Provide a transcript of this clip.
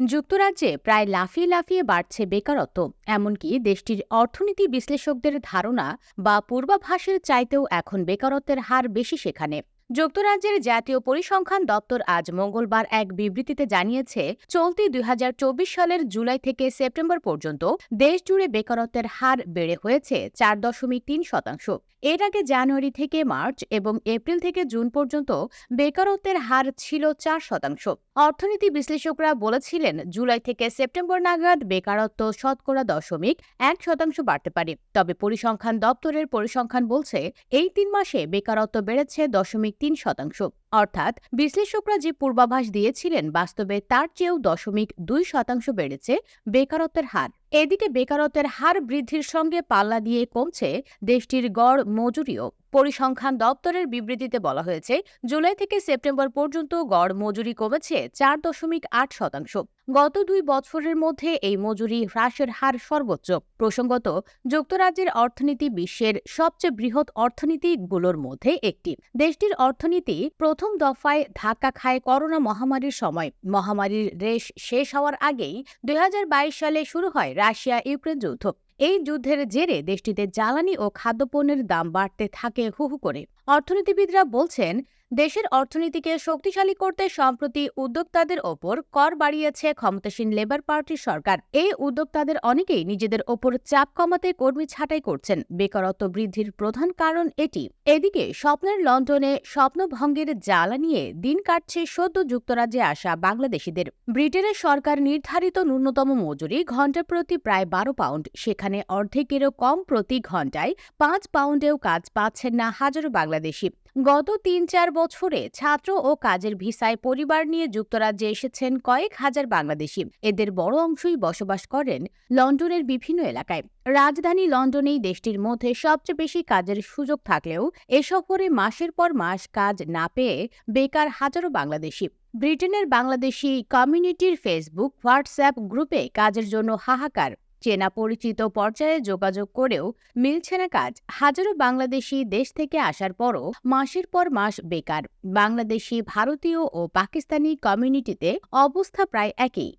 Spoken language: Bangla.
যুক্তরাজ্যে প্রায় লাফিয়ে লাফিয়ে বাড়ছে বেকারত্ব, এমনকি দেশটির অর্থনীতি বিশ্লেষকদের ধারণা বা পূর্বাভাসের চাইতেও এখন বেকারত্বের হার বেশি সেখানে। যুক্তরাজ্যের জাতীয় পরিসংখ্যান দপ্তর আজ মঙ্গলবার এক বিবৃতিতে জানিয়েছে, চলতি দুই হাজার চব্বিশ সালের জুলাই থেকে সেপ্টেম্বর পর্যন্ত দেশ জুড়ে বেকারত্বের হার বেড়ে হয়েছে চার দশমিক তিন শতাংশ। এর আগে জানুয়ারি থেকে মার্চ এবং এপ্রিল থেকে জুন পর্যন্ত বেকারত্বের হার ছিল চার শতাংশ। অর্থনীতি বিশ্লেষকরা বলেছিলেন, জুলাই থেকে সেপ্টেম্বর নাগাদ বেকারত্ব শতকরা দশমিক এক শতাংশ বাড়তে পারে। তবে পরিসংখ্যান দপ্তরের পরিসংখ্যান বলছে, এই তিন মাসে বেকারত্ব বেড়েছে দশমিক তিন শতাংশ অর্থাৎ বিশ্লেষকরা যে পূর্বাভাস দিয়েছিলেন, বাস্তবে তার চেয়েও দশমিক দুই শতাংশ বেড়েছে বেকারত্বের হার। এদিকে বেকারত্বের হার বৃদ্ধির সঙ্গে পাল্লা দিয়ে কমছে দেশটির গড় মজুরিও। পরিসংখ্যান দপ্তরের বিবৃতিতে বলা হয়েছে, জুলাই থেকে সেপ্টেম্বর পর্যন্ত গড় মজুরি কমেছে চার দশমিক আট শতাংশ। গত দুই বছরের মধ্যে এই মজুরি হ্রাসের হার সর্বোচ্চ। প্রসঙ্গত, যুক্তরাজ্যের অর্থনীতি বিশ্বের সবচেয়ে বৃহৎ অর্থনীতিগুলোর মধ্যে একটি। দেশটির অর্থনীতি প্রথম দফায় ধাক্কা খায় করোনা মহামারীর সময়। মহামারীর রেশ শেষ হওয়ার আগেই দুই হাজার বাইশ সালে শুরু হয় রাশিয়া ইউক্রেন যুদ্ধ। এই যুদ্ধের জেরে দেশটিতে জ্বালানি ও খাদ্যপণ্যের দাম বাড়তে থাকে হু হু করে। অর্থনীতিবিদরা বলছেন, দেশের অর্থনীতিকে শক্তিশালী করতে সম্প্রতি উদ্যোক্তাদের ওপর কর বাড়িয়েছে ক্ষমতাসীন লেবার পার্টির সরকার। এই উদ্যোক্তাদের অনেকেই নিজেদের ওপর চাপ কমাতে কর্মী ছাঁটাই করছেন। বেকারত্ব বৃদ্ধির প্রধান কারণ এটি। এদিকে স্বপ্নের লন্ডনে স্বপ্নভঙ্গের জ্বালা নিয়ে দিন কাটছে সদ্য যুক্তরাজ্যে আসা বাংলাদেশিদের। ব্রিটেনের সরকার নির্ধারিত ন্যূনতম মজুরি ঘণ্টা প্রতি প্রায় বারো পাউন্ড, সেখানে অর্ধেকেরও কম প্রতি ঘন্টায় পাঁচ পাউন্ডেও কাজ পাচ্ছেন না হাজারো বাংলাদেশি। গত তিন চার বছরে ছাত্র ও কাজের ভিসায় পরিবার নিয়ে যুক্তরাজ্যে এসেছেন কয়েক হাজার বাংলাদেশি। এদের বড় অংশই বসবাস করেন লন্ডনের বিভিন্ন এলাকায়। রাজধানী লন্ডনেই দেশটির মধ্যে সবচেয়ে বেশি কাজের সুযোগ থাকলেও এ সফরে মাসের পর মাস কাজ না পেয়ে বেকার হাজারো বাংলাদেশি। ব্রিটেনের বাংলাদেশি কমিউনিটির ফেসবুক, হোয়াটসঅ্যাপ গ্রুপে কাজের জন্য হাহাকার। চেনা পরিচিত পর্যায়ে যোগাযোগ করেও মিলছে না কাজ। হাজারো বাংলাদেশি দেশ থেকে আসার পরও মাসের পর মাস বেকার। বাংলাদেশি, ভারতীয় ও পাকিস্তানি কমিউনিটিতে অবস্থা প্রায় একই।